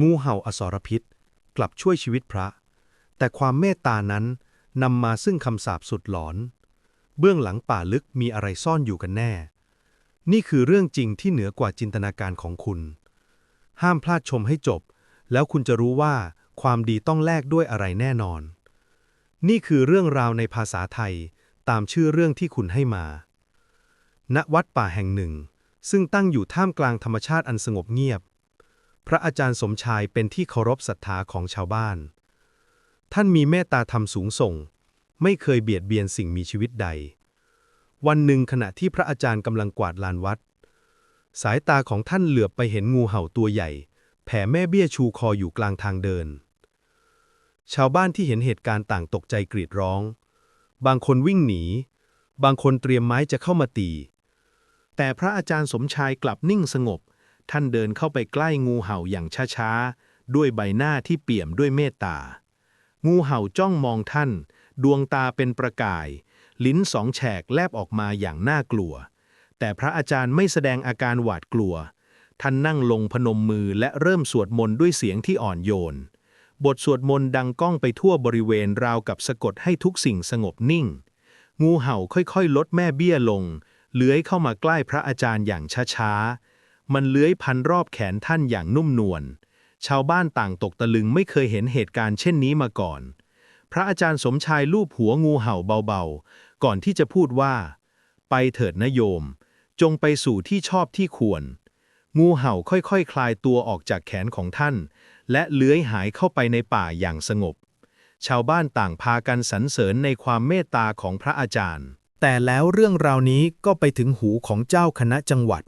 งูเห่าอสรพิษ กลับช่วยชีวิตพระ แต่ความเมตตานั้นนำมาซึ่งคำสาปสุดหลอน เบื้องหลังป่าลึกมีอะไรซ่อนอยู่กันแน่ นี่คือเรื่องจริงที่เหนือกว่าจินตนาการของคุณ ห้ามพลาดชมให้จบ แล้วคุณจะรู้ว่าความดีต้องแลกด้วยอะไรแน่นอน นี่คือเรื่องราวในภาษาไทยตามชื่อเรื่องที่คุณให้มา ณ วัดป่าแห่งหนึ่ง ซึ่งตั้งอยู่ท่ามกลางธรรมชาติอันสงบเงียบ พระอาจารย์สมชายเป็นที่เคารพศรัทธาของชาวบ้าน ท่านมีเมตตาธรรมสูงส่ง ไม่เคยเบียดเบียนสิ่งมีชีวิตใด วันหนึ่งขณะที่พระอาจารย์กำลังกวาดลานวัด สายตาของท่านเหลือบไปเห็นงูเห่าตัวใหญ่ แผ่แม่เบี้ยชูคออยู่กลางทางเดิน ชาวบ้านที่เห็นเหตุการณ์ต่างตกใจกรีดร้อง บางคนวิ่งหนี บางคนเตรียมไม้จะเข้ามาตี แต่พระอาจารย์สมชายกลับนิ่งสงบ ท่านเดินเข้าไปใกล้งูเห่าอย่างช้าๆ ด้วยใบหน้าที่เปี่ยมด้วยเมตตา งูเห่าจ้องมองท่าน ดวงตาเป็นประกาย ลิ้นสองแฉกแลบออกมาอย่างน่ากลัว แต่พระอาจารย์ไม่แสดงอาการหวาดกลัว ท่านนั่งลงพนมมือและเริ่มสวดมนต์ด้วยเสียงที่อ่อนโยน บทสวดมนต์ดังก้องไปทั่วบริเวณราวกับสะกดให้ทุกสิ่งสงบนิ่ง งูเห่าค่อยๆ ลดแม่เบี้ยลง เลื้อยเข้ามาใกล้พระอาจารย์อย่างช้าๆ มันเลื้อยพันรอบแขนท่านอย่างนุ่มนวล ชาวบ้านต่างตกตะลึงไม่เคยเห็นเหตุการณ์เช่นนี้มาก่อน พระอาจารย์สมชายลูบหัวงูเห่าเบาๆ ก่อนที่จะพูดว่า ไปเถิดนะโยม จงไปสู่ที่ชอบที่ควร งูเห่าค่อยๆคคลายตัวออกจากแขนของท่าน และเลื้อยหายเข้าไปในป่าอย่างสงบ ชาวบ้านต่างพากันสรรเสริญในความเมตตาของพระอาจารย์ แต่แล้วเรื่องราวนี้ก็ไปถึงหูของเจ้าคณะจังหวัด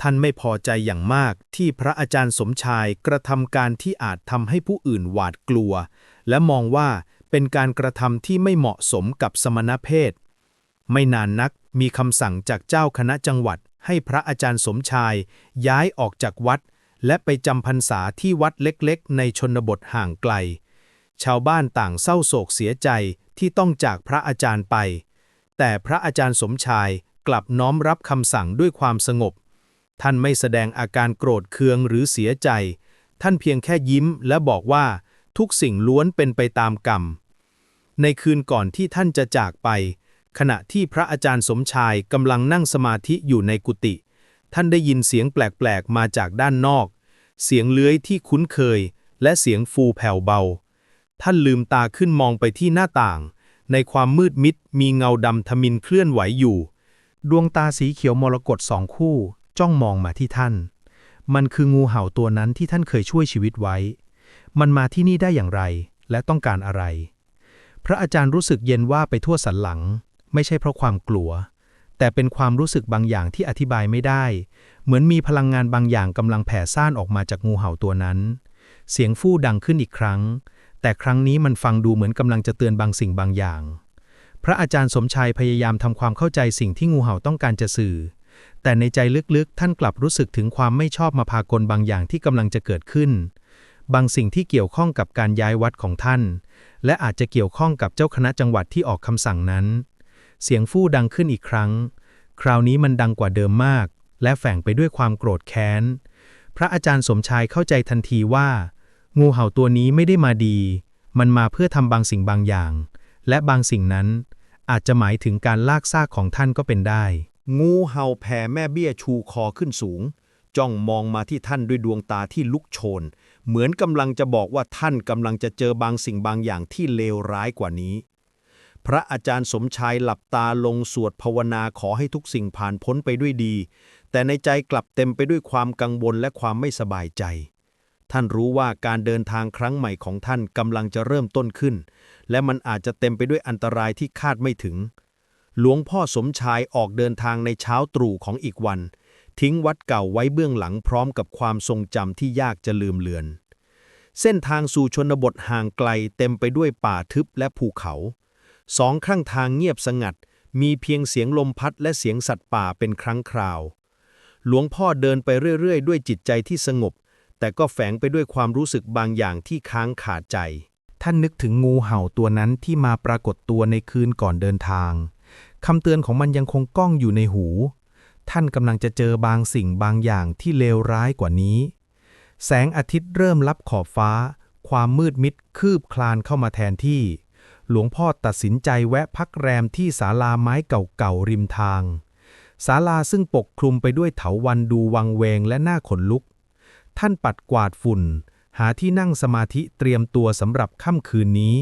ท่านไม่พอใจอย่างมากที่พระอาจารย์สมชายกระทำการที่อาจทำให้ผู้อื่นหวาดกลัว และมองว่าเป็นการกระทำที่ไม่เหมาะสมกับสมณเพศ ไม่นานนักมีคำสั่งจากเจ้าคณะจังหวัด ให้พระอาจารย์สมชาย ย้ายออกจากวัด และไปจำพรรษาที่วัดเล็กๆ ในชนบทห่างไกล ชาวบ้านต่างเศร้าโศกเสียใจที่ต้องจากพระอาจารย์ไป แต่พระอาจารย์สมชายกลับน้อมรับคำสั่งด้วยความสงบ ท่านไม่แสดงอาการโกรธเคืองหรือเสียใจ ท่านเพียงแค่ยิ้มและบอกว่าทุกสิ่งล้วนเป็นไปตามกรรม ในคืนก่อนที่ท่านจะจากไป ขณะที่พระอาจารย์สมชายกำลังนั่งสมาธิอยู่ในกุฏิท่านได้ยินเสียงแปลกๆมาจากด้านนอก เสียงเลื้อยที่คุ้นเคย และเสียงฟูแผ่วเบา ท่านลืมตาขึ้นมองไปที่หน้าต่าง ในความมืดมิดมีเงาดำทมินเคลื่อนไหวอยู่ ดวงตาสีเขียวมรกตสองคู่ จ้องมองมาที่ท่าน มันคืองูเห่าตัวนั้นที่ท่านเคยช่วยชีวิตไว้ มันมาที่นี่ได้อย่างไร และต้องการอะไร พระอาจารย์รู้สึกเย็นว่าไปทั่วสันหลัง ไม่ใช่เพราะความกลัว แต่เป็นความรู้สึกบางอย่างที่อธิบายไม่ได้ เหมือนมีพลังงานบางอย่างกำลังแผ่ซ่านออกมาจากงูเห่าตัวนั้น เสียงฟู่ดังขึ้นอีกครั้ง แต่ครั้งนี้มันฟังดูเหมือนกำลังจะเตือนบางสิ่งบางอย่างพระอาจารย์สมชายพยายามทำความเข้าใจสิ่งที่งูเห่าต้องการจะสื่อ แต่ในใจลึกๆ ท่านกลับรู้สึกถึงความไม่ชอบมาพากลบางอย่างที่กำลังจะเกิดขึ้น บางสิ่งที่เกี่ยวข้องกับการย้ายวัดของท่าน และอาจจะเกี่ยวข้องกับเจ้าคณะจังหวัดที่ออกคำสั่งนั้น เสียงฟู่ดังขึ้นอีกครั้ง คราวนี้มันดังกว่าเดิมมาก และแฝงไปด้วยความโกรธแค้น พระอาจารย์สมชายเข้าใจทันทีว่า งูเห่าตัวนี้ไม่ได้มาดี มันมาเพื่อทำบางสิ่งบางอย่าง และบางสิ่งนั้นอาจจะหมายถึงการลากซากของท่านก็เป็นได้ งูเห่าแผ่แม่เบี้ยชูคอขึ้นสูง จ้องมองมาที่ท่านด้วยดวงตาที่ลุกโชน เหมือนกำลังจะบอกว่าท่านกำลังจะเจอบางสิ่งบางอย่างที่เลวร้ายกว่านี้ พระอาจารย์สมชายหลับตาลงสวดภาวนาขอให้ทุกสิ่งผ่านพ้นไปด้วยดี แต่ในใจกลับเต็มไปด้วยความกังวลและความไม่สบายใจท่านรู้ว่าการเดินทางครั้งใหม่ของท่านกำลังจะเริ่มต้นขึ้น และมันอาจจะเต็มไปด้วยอันตรายที่คาดไม่ถึง หลวงพ่อสมชายออกเดินทางในเช้าตรู่ของอีกวัน ทิ้งวัดเก่าไว้เบื้องหลังพร้อมกับความทรงจำที่ยากจะลืมเลือน เส้นทางสู่ชนบทห่างไกลเต็มไปด้วยป่าทึบและภูเขา สองข้างทางเงียบสงัด มีเพียงเสียงลมพัดและเสียงสัตว์ป่าเป็นครั้งคราว หลวงพ่อเดินไปเรื่อย ๆ ด้วยจิตใจที่สงบ แต่ก็แฝงไปด้วยความรู้สึกบางอย่างที่ค้างขาดใจ ท่านนึกถึงงูเห่าตัวนั้นที่มาปรากฏตัวในคืนก่อนเดินทาง คำเตือนของมันยังคงก้องอยู่ในหู ท่านกำลังจะเจอบางสิ่งบางอย่างที่เลวร้ายกว่านี้ แสงอาทิตย์เริ่มลับขอบฟ้า ความมืดมิดคืบคลานเข้ามาแทนที่ หลวงพ่อตัดสินใจแวะพักแรมที่ศาลาไม้เก่าๆริมทางศาลาซึ่งปกคลุมไปด้วยเถาวันดูวังเวงและหน้าขนลุก ท่านปัดกวาดฝุ่น หาที่นั่งสมาธิเตรียมตัวสำหรับค่ำคืนนี้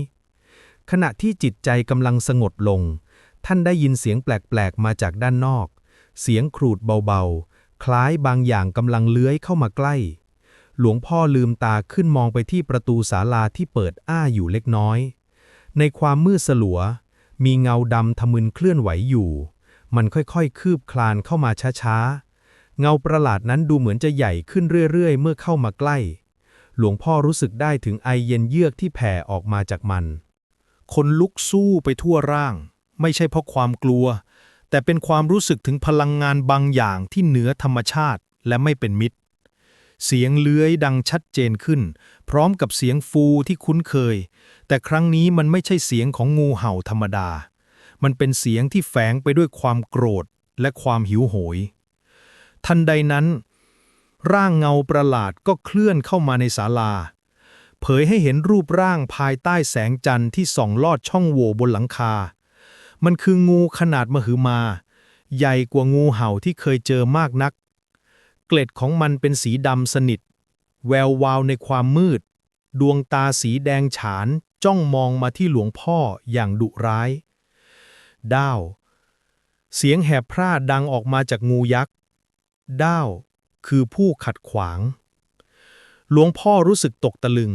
ขณะที่จิตใจกำลังสงบลง ท่านได้ยินเสียงแปลกๆมาจากด้านนอก เสียงครูดเบาๆ คล้ายบางอย่างกำลังเลื้อยเข้ามาใกล้ หลวงพ่อลืมตาขึ้นมองไปที่ประตูศาลาที่เปิดอ้าอยู่เล็กน้อย ในความมืดสลัว มีเงาดำทะมึนเคลื่อนไหวอยู่ มันค่อยๆ คืบคลานเข้ามาช้าๆ เงาประหลาดนั้นดูเหมือนจะใหญ่ขึ้นเรื่อยๆ เมื่อเข้ามาใกล้ หลวงพ่อรู้สึกได้ถึงไอเย็นเยือกที่แผ่ออกมาจากมัน คนลุกสู้ไปทั่วร่าง ไม่ใช่เพราะความกลัว แต่เป็นความรู้สึกถึงพลังงานบางอย่างที่เหนือธรรมชาติและไม่เป็นมิตร เสียงเลื้อยดังชัดเจนขึ้น พร้อมกับเสียงฟูที่คุ้นเคย แต่ครั้งนี้มันไม่ใช่เสียงของงูเห่าธรรมดา มันเป็นเสียงที่แฝงไปด้วยความโกรธและความหิวโหย ทันใดนั้น ร่างเงาประหลาดก็เคลื่อนเข้ามาในศาลา เผยให้เห็นรูปร่างภายใต้แสงจันทร์ที่ส่องลอดช่องโหว่บนหลังคา มันคืองูขนาดมหึมา ใหญ่กว่างูเห่าที่เคยเจอมากนัก เกล็ดของมันเป็นสีดำสนิท แวววาวในความมืด ดวงตาสีแดงฉานจ้องมองมาที่หลวงพ่ออย่างดุร้าย ด้าว เสียงแหบพร่าดังออกมาจากงูยักษ์ ด้าว คือผู้ขัดขวาง หลวงพ่อรู้สึกตกตะลึง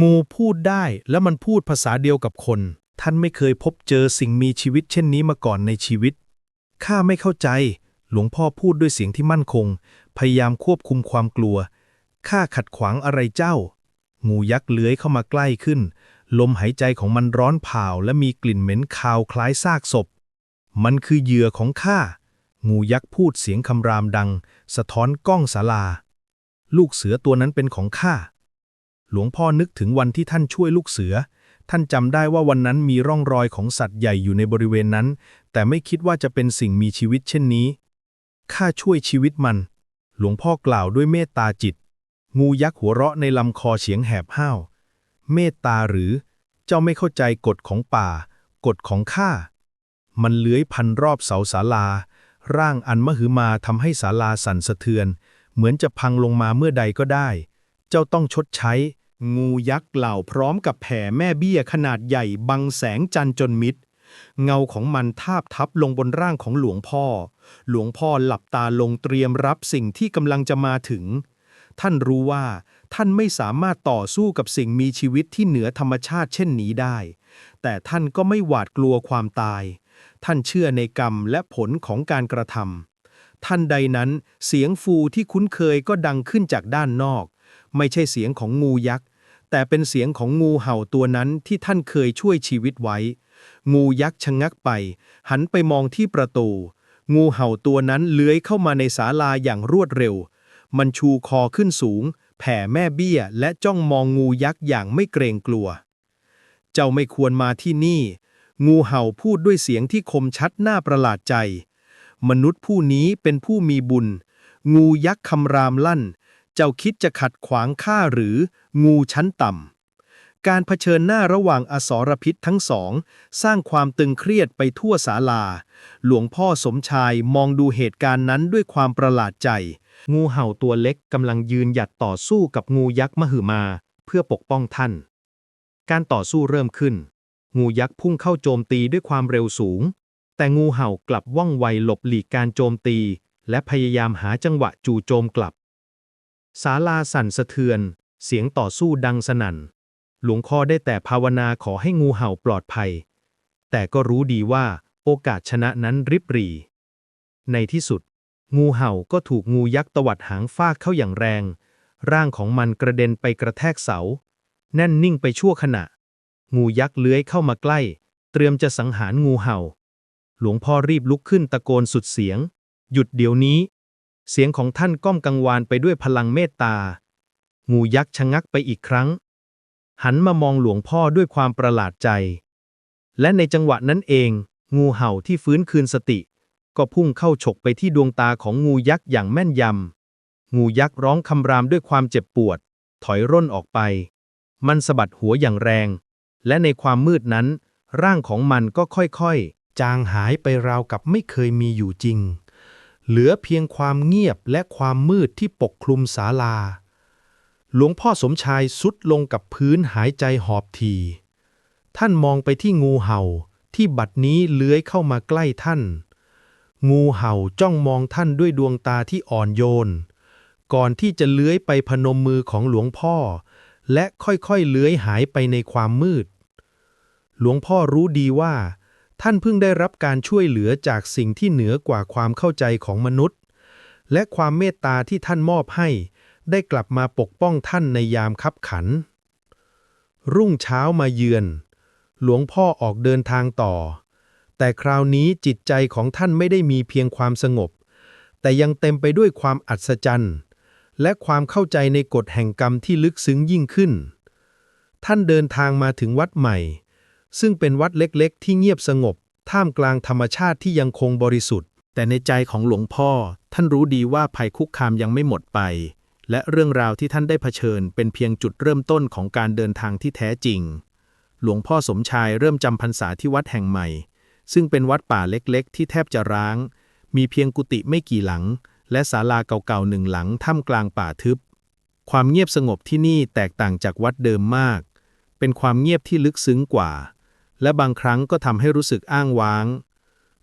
งูพูดได้และมันพูดภาษาเดียวกับคน ท่านไม่เคยพบเจอสิ่งมีชีวิตเช่นนี้มาก่อนในชีวิต ข้าไม่เข้าใจ หลวงพ่อพูดด้วยเสียงที่มั่นคง พยายามควบคุมความกลัว ข้าขัดขวางอะไรเจ้า งูยักษ์เลื้อยเข้ามาใกล้ขึ้น ลมหายใจของมันร้อนเผาและมีกลิ่นเหม็นคาวคล้ายซากศพ มันคือเหยื่อของข้า งูยักษ์พูดเสียงคำรามดัง สะท้อนก้องศาลา ลูกเสือตัวนั้นเป็นของข้า หลวงพ่อนึกถึงวันที่ท่านช่วยลูกเสือ ท่านจำได้ว่าวันนั้นมีร่องรอยของสัตว์ใหญ่อยู่ในบริเวณนั้น แต่ไม่คิดว่าจะเป็นสิ่งมีชีวิตเช่นนี้ ข้าช่วยชีวิตมัน หลวงพ่อกล่าวด้วยเมตตาจิต งูยักษ์หัวเราะในลำคอเสียงแหบห้าว เมตตาหรือ เจ้าไม่เข้าใจกฎของป่า กฎของข้า มันเลื้อยพันรอบเสาศาลา ร่างอันมหึมาทำให้ศาลาสั่นสะเทือน เหมือนจะพังลงมาเมื่อใดก็ได้ เจ้าต้องชดใช้ งูยักษ์เหล่าพร้อมกับแผ่แม่เบี้ยขนาดใหญ่บังแสงจันทร์จนมิด เงาของมันทาบทับลงบนร่างของหลวงพ่อ หลวงพ่อหลับตาลงเตรียมรับสิ่งที่กำลังจะมาถึง ท่านรู้ว่า ท่านไม่สามารถต่อสู้กับสิ่งมีชีวิตที่เหนือธรรมชาติเช่นนี้ได้ แต่ท่านก็ไม่หวาดกลัวความตาย ท่านเชื่อในกรรมและผลของการกระทำท่านใดนั้นเสียงฟูที่คุ้นเคยก็ดังขึ้นจากด้านนอก ไม่ใช่เสียงของงูยักษ์ แต่เป็นเสียงของงูเห่าตัวนั้นที่ท่านเคยช่วยชีวิตไว้ งูยักษ์ชะงักไป หันไปมองที่ประตู งูเห่าตัวนั้นเลื้อยเข้ามาในศาลาอย่างรวดเร็ว มันชูคอขึ้นสูง แผ่แม่เบี้ยและจ้องมองงูยักษ์อย่างไม่เกรงกลัว เจ้าไม่ควรมาที่นี่ งูเห่าพูดด้วยเสียงที่คมชัดน่าประหลาดใจ มนุษย์ผู้นี้เป็นผู้มีบุญ งูยักษ์คำรามลั่น เจ้าคิดจะขัดขวางข้าหรือ งูชั้นต่ำ การเผชิญหน้าระหว่างอสรพิษทั้งสอง สร้างความตึงเครียดไปทั่วศาลา หลวงพ่อสมชายมองดูเหตุการณ์นั้นด้วยความประหลาดใจ งูเห่าตัวเล็กกำลังยืนหยัดต่อสู้กับงูยักษ์มหึมา เพื่อปกป้องท่าน การต่อสู้เริ่มขึ้น งูยักษ์พุ่งเข้าโจมตีด้วยความเร็วสูง แต่งูเห่ากลับว่องไวหลบหลีกการโจมตี และพยายามหาจังหวะจู่โจมกลับ ศาลาสั่นสะเทือน เสียงต่อสู้ดังสนั่น หลวงพ่อได้แต่ภาวนาขอให้งูเห่าปลอดภัย แต่ก็รู้ดีว่าโอกาสชนะนั้นริบหรี่ ในที่สุด งูเห่าก็ถูกงูยักษ์ตวัดหางฟาดเข้าอย่างแรง ร่างของมันกระเด็นไปกระแทกเสา แน่นนิ่งไปชั่วขณะ งูยักษ์เลื้อยเข้ามาใกล้ เตรียมจะสังหารงูเห่า หลวงพ่อรีบลุกขึ้นตะโกนสุดเสียง หยุดเดี๋ยวนี้ เสียงของท่านก้องกังวานไปด้วยพลังเมตตา งูยักษ์ชะงักไปอีกครั้ง หันมามองหลวงพ่อด้วยความประหลาดใจ และในจังหวะนั้นเอง งูเห่าที่ฟื้นคืนสติ ก็พุ่งเข้าฉกไปที่ดวงตาของงูยักษ์อย่างแม่นยำ งูยักษ์ร้องคำรามด้วยความเจ็บปวด ถอยร่นออกไป มันสะบัดหัวอย่างแรง และในความมืดนั้น ร่างของมันก็ค่อยๆ จางหายไปราวกับไม่เคยมีอยู่จริง เหลือเพียงความเงียบและความมืดที่ปกคลุมศาลา หลวงพ่อสมชายสุดลงกับพื้นหายใจหอบที ท่านมองไปที่งูเห่าที่บัดนี้เลื้อยเข้ามาใกล้ท่าน งูเห่าจ้องมองท่านด้วยดวงตาที่อ่อนโยน ก่อนที่จะเลื้อยไปพนมมือของหลวงพ่อ และค่อยๆเลื้อยหายไปในความมืด หลวงพ่อรู้ดีว่า ท่านเพิ่งได้รับการช่วยเหลือจากสิ่งที่เหนือกว่าความเข้าใจของมนุษย์ และความเมตตาที่ท่านมอบให้ ได้กลับมาปกป้องท่านในยามคับขัน รุ่งเช้ามาเยือน หลวงพ่อออกเดินทางต่อ แต่คราวนี้จิตใจของท่านไม่ได้มีเพียงความสงบ แต่ยังเต็มไปด้วยความอัศจรรย์ และความเข้าใจในกฎแห่งกรรมที่ลึกซึ้งยิ่งขึ้น ท่านเดินทางมาถึงวัดใหม่ ซึ่งเป็นวัดเล็กๆ ที่เงียบสงบ ท่ามกลางธรรมชาติที่ยังคงบริสุทธิ์ แต่ในใจของหลวงพ่อ ท่านรู้ดีว่าภัยคุกคามยังไม่หมดไป และเรื่องราวที่ท่านได้เผชิญ เป็นเพียงจุดเริ่มต้นของการเดินทางที่แท้จริง หลวงพ่อสมชายเริ่มจำพรรษาที่วัดแห่งใหม่ ซึ่งเป็นวัดป่าเล็กๆ ที่แทบจะร้าง มีเพียงกุฏิไม่กี่หลัง และศาลาเก่าๆหนึ่งหลังท่ามกลางป่าทึบ ความเงียบสงบที่นี่แตกต่างจากวัดเดิมมาก เป็นความเงียบที่ลึกซึ้งกว่า และบางครั้งก็ทำให้รู้สึกอ้างว้าง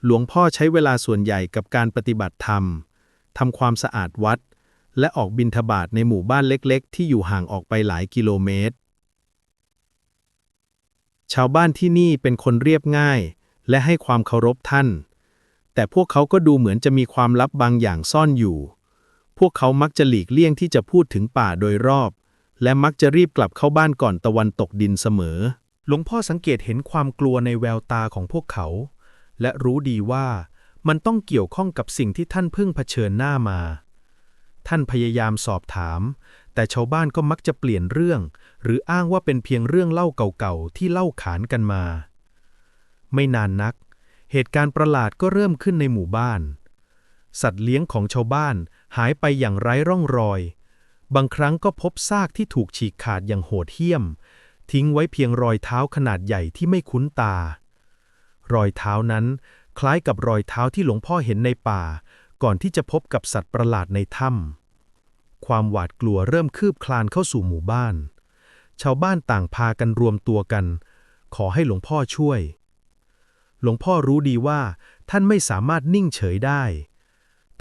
หลวงพ่อใช้เวลาส่วนใหญ่กับการปฏิบัติธรรมทำความสะอาดวัด และออกบิณฑบาตในหมู่บ้านเล็กๆ ที่อยู่ห่างออกไปหลายกิโลเมตร ชาวบ้านที่นี่เป็นคนเรียบง่าย และให้ความเคารพท่าน แต่พวกเขาก็ดูเหมือนจะมีความลับบางอย่างซ่อนอยู่ พวกเขามักจะหลีกเลี่ยงที่จะพูดถึงป่าโดยรอบ และมักจะรีบกลับเข้าบ้านก่อนตะวันตกดินเสมอ หลวงพ่อสังเกตเห็นความกลัวในแววตาของพวกเขา และรู้ดีว่ามันต้องเกี่ยวข้องกับสิ่งที่ท่านเพิ่งเผชิญหน้ามา ท่านพยายามสอบถาม แต่ชาวบ้านก็มักจะเปลี่ยนเรื่อง หรืออ้างว่าเป็นเพียงเรื่องเล่าเก่าๆที่เล่าขานกันมา ไม่นานนัก เหตุการณ์ประหลาดก็เริ่มขึ้นในหมู่บ้าน สัตว์เลี้ยงของชาวบ้านหายไปอย่างไร้ร่องรอย บางครั้งก็พบซากที่ถูกฉีกขาดอย่างโหดเหี้ยม ทิ้งไว้เพียงรอยเท้าขนาดใหญ่ที่ไม่คุ้นตา รอยเท้านั้นคล้ายกับรอยเท้าที่หลวงพ่อเห็นในป่า ก่อนที่จะพบกับสัตว์ประหลาดในถ้ำความหวาดกลัวเริ่มคืบคลานเข้าสู่หมู่บ้าน ชาวบ้านต่างพากันรวมตัวกัน ขอให้หลวงพ่อช่วย หลวงพ่อรู้ดีว่า ท่านไม่สามารถนิ่งเฉยได้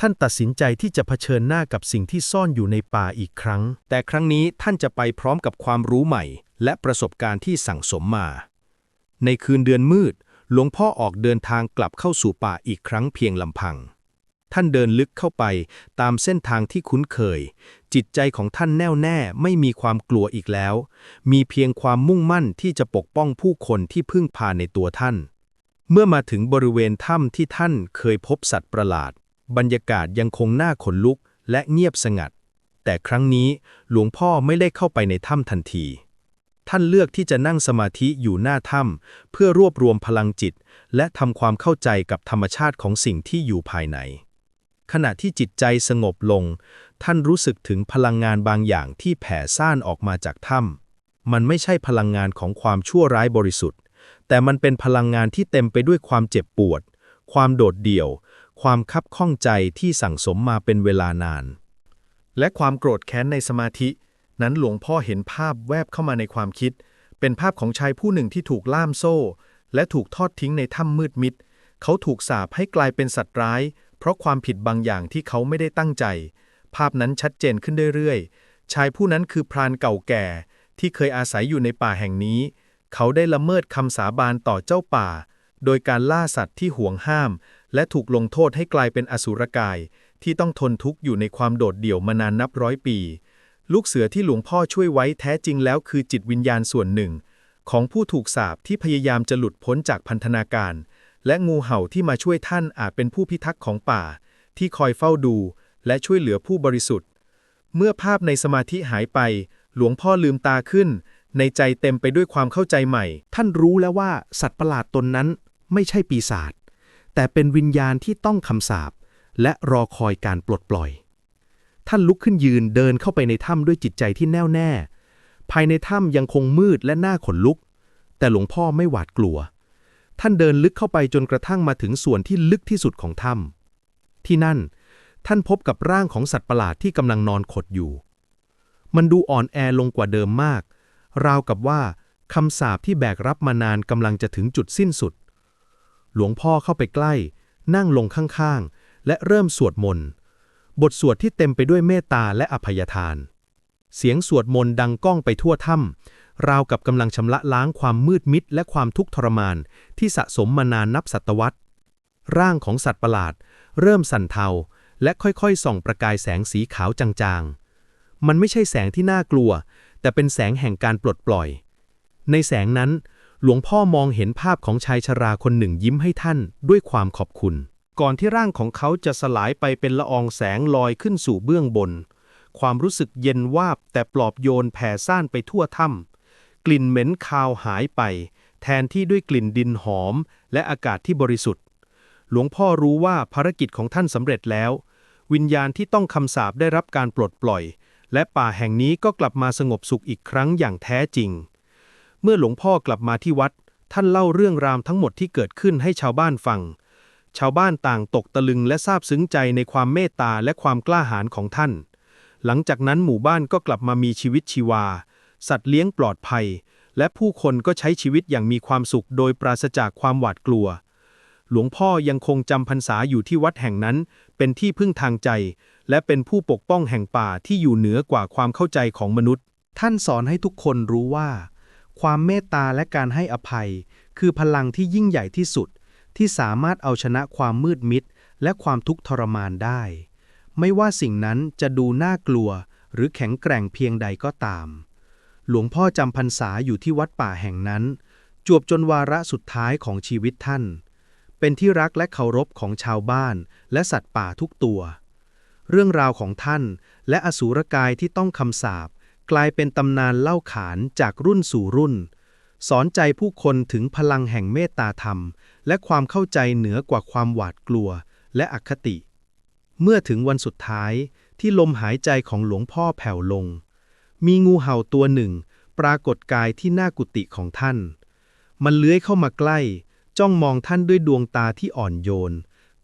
ท่านตัดสินใจที่จะเผชิญหน้ากับสิ่งที่ซ่อนอยู่ในป่าอีกครั้ง แต่ครั้งนี้ท่านจะไปพร้อมกับความรู้ใหม่ และประสบการณ์ที่สั่งสมมา ในคืนเดือนมืด หลวงพ่อออกเดินทางกลับเข้าสู่ป่าอีกครั้งเพียงลำพัง ท่านเดินลึกเข้าไปตามเส้นทางที่คุ้นเคย จิตใจของท่านแน่วแน่ไม่มีความกลัวอีกแล้ว มีเพียงความมุ่งมั่นที่จะปกป้องผู้คนที่พึ่งพาในตัวท่าน เมื่อมาถึงบริเวณถ้ำที่ท่านเคยพบสัตว์ประหลาด บรรยากาศยังคงน่าขนลุกและเงียบสงัด แต่ครั้งนี้หลวงพ่อไม่ได้เข้าไปในถ้ำทันที ท่านเลือกที่จะนั่งสมาธิอยู่หน้าถ้ำเพื่อรวบรวมพลังจิต และทำความเข้าใจกับธรรมชาติของสิ่งที่อยู่ภายใน ขณะที่จิตใจสงบลง ท่านรู้สึกถึงพลังงานบางอย่างที่แผ่ซ่านออกมาจากถ้ำมันไม่ใช่พลังงานของความชั่วร้ายบริสุทธิ์ แต่มันเป็นพลังงานที่เต็มไปด้วยความเจ็บปวด ความโดดเดี่ยว ความคับข้องใจที่สั่งสมมาเป็นเวลานาน และความโกรธแค้นในสมาธิ นั้นหลวงพ่อเห็นภาพแวบเข้ามาในความคิด เป็นภาพของชายผู้หนึ่งที่ถูกล่ามโซ่ และถูกทอดทิ้งในถ้ำมืดมิด เขาถูกสาปให้กลายเป็นสัตว์ร้าย เพราะความผิดบางอย่างที่เขาไม่ได้ตั้งใจ ภาพนั้นชัดเจนขึ้นเรื่อยๆ ชายผู้นั้นคือพรานเก่าแก่ ที่เคยอาศัยอยู่ในป่าแห่งนี้ เขาได้ละเมิดคำสาบานต่อเจ้าป่า โดยการล่าสัตว์ที่ห่วงห้าม และถูกลงโทษให้กลายเป็นอสุรกาย ที่ต้องทนทุกข์อยู่ในความโดดเดี่ยวมานานนับร้อยปี ลูกเสือที่หลวงพ่อช่วยไว้แท้จริงแล้วคือจิตวิญญาณส่วนหนึ่ง ของผู้ถูกสาปที่พยายามจะหลุดพ้นจากพันธนาการ และงูเห่าที่มาช่วยท่านอาจเป็นผู้พิทักษ์ของป่า ที่คอยเฝ้าดู และช่วยเหลือผู้บริสุทธิ์ เมื่อภาพในสมาธิหายไป หลวงพ่อลืมตาขึ้น ในใจเต็มไปด้วยความเข้าใจใหม่ ท่านรู้แล้วว่าสัตว์ประหลาดตนนั้นไม่ใช่ปีศาจแต่เป็นวิญญาณที่ต้องคำสาปและรอคอยการปลดปล่อย ท่านลุกขึ้นยืนเดินเข้าไปในถ้ำด้วยจิตใจที่แน่วแน่ ภายในถ้ำยังคงมืดและหน่าขนลุก แต่หลวงพ่อไม่หวาดกลัว ท่านเดินลึกเข้าไปจนกระทั่งมาถึงส่วนที่ลึกที่สุดของถ้ำที่นั่น ท่านพบกับร่างของสัตว์ประหลาดที่กำลังนอนขดอยู่ มันดูอ่อนแอลงกว่าเดิมมาก ราวกับว่าคำสาปที่แบกรับมานานกำลังจะถึงจุดสิ้นสุด หลวงพ่อเข้าไปใกล้ นั่งลงข้างๆ และเริ่มสวดมนต์ บทสวดที่เต็มไปด้วยเมตตาและอภัยทาน เสียงสวดมนต์ดังก้องไปทั่วถ้ำราวกับกำลังชำระล้างความมืดมิดและความทุกข์ทรมาน ที่สะสมมานานนับศตวรรษ ร่างของสัตว์ประหลาด เริ่มสั่นเทา และค่อยๆ ส่องประกายแสงสีขาวจางๆ มันไม่ใช่แสงที่น่ากลัว แต่เป็นแสงแห่งการปลดปล่อย ในแสงนั้น หลวงพ่อมองเห็นภาพของชายชราคนหนึ่งยิ้มให้ท่านด้วยความขอบคุณ ก่อนที่ร่างของเขาจะสลายไปเป็นละอองแสงลอยขึ้นสู่เบื้องบน ความรู้สึกเย็นวาบแต่ปลอบโยนแผ่ซ่านไปทั่วถ้ำกลิ่นเหม็นคาวหายไป แทนที่ด้วยกลิ่นดินหอม และอากาศที่บริสุทธิ์ หลวงพ่อรู้ว่าภารกิจของท่านสำเร็จแล้ว วิญญาณที่ต้องคำสาปได้รับการปลดปล่อย และป่าแห่งนี้ก็กลับมาสงบสุขอีกครั้งอย่างแท้จริง เมื่อหลวงพ่อกลับมาที่วัด ท่านเล่าเรื่องราวทั้งหมดที่เกิดขึ้นให้ชาวบ้านฟัง ชาวบ้านต่างตกตะลึงและซาบซึ้งใจในความเมตตาและความกล้าหาญของท่าน หลังจากนั้นหมู่บ้านก็กลับมามีชีวิตชีวา สัตว์เลี้ยงปลอดภัย และผู้คนก็ใช้ชีวิตอย่างมีความสุขโดยปราศจากความหวาดกลัว หลวงพ่อยังคงจำพรรษาอยู่ที่วัดแห่งนั้น เป็นที่พึ่งทางใจ และเป็นผู้ปกป้องแห่งป่าที่อยู่เหนือกว่าความเข้าใจของมนุษย์ ท่านสอนให้ทุกคนรู้ว่า ความเมตตาและการให้อภัย คือพลังที่ยิ่งใหญ่ที่สุด ที่สามารถเอาชนะความมืดมิด และความทุกข์ทรมานได้ ไม่ว่าสิ่งนั้นจะดูน่ากลัว หรือแข็งแกร่งเพียงใดก็ตาม หลวงพ่อจำพรรษาอยู่ที่วัดป่าแห่งนั้น จวบจนวาระสุดท้ายของชีวิตท่าน เป็นที่รักและเคารพของชาวบ้านและสัตว์ป่าทุกตัว เรื่องราวของท่านและอสูรกายที่ต้องคำสาปกลายเป็นตำนานเล่าขานจากรุ่นสู่รุ่น สอนใจผู้คนถึงพลังแห่งเมตตาธรรม และความเข้าใจเหนือกว่าความหวาดกลัวและอคติ เมื่อถึงวันสุดท้ายที่ลมหายใจของหลวงพ่อแผ่วลง มีงูเห่าตัวหนึ่ง ปรากฏกายที่หน้ากุฏิของท่าน มันเลื้อยเข้ามาใกล้ จ้องมองท่านด้วยดวงตาที่อ่อนโยน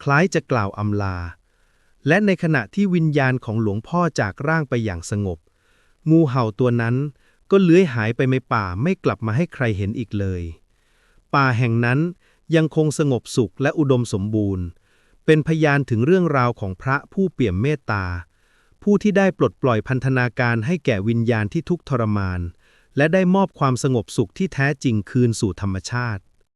คล้ายจะกล่าวอำลา และในขณะที่วิญญาณของหลวงพ่อจากร่างไปอย่างสงบ งูเห่าตัวนั้นก็เลื้อยหายไปในป่าไม่กลับมาให้ใครเห็นอีกเลย ป่าแห่งนั้น ยังคงสงบสุขและอุดมสมบูรณ์ เป็นพยานถึงเรื่องราวของพระผู้เปี่ยมเมตตา ผู้ที่ได้ปลดปล่อยพันธนาการให้แก่วิญญาณที่ทุกข์ทรมาน และได้มอบความสงบสุขที่แท้จริงคืนสู่ธรรมชาติ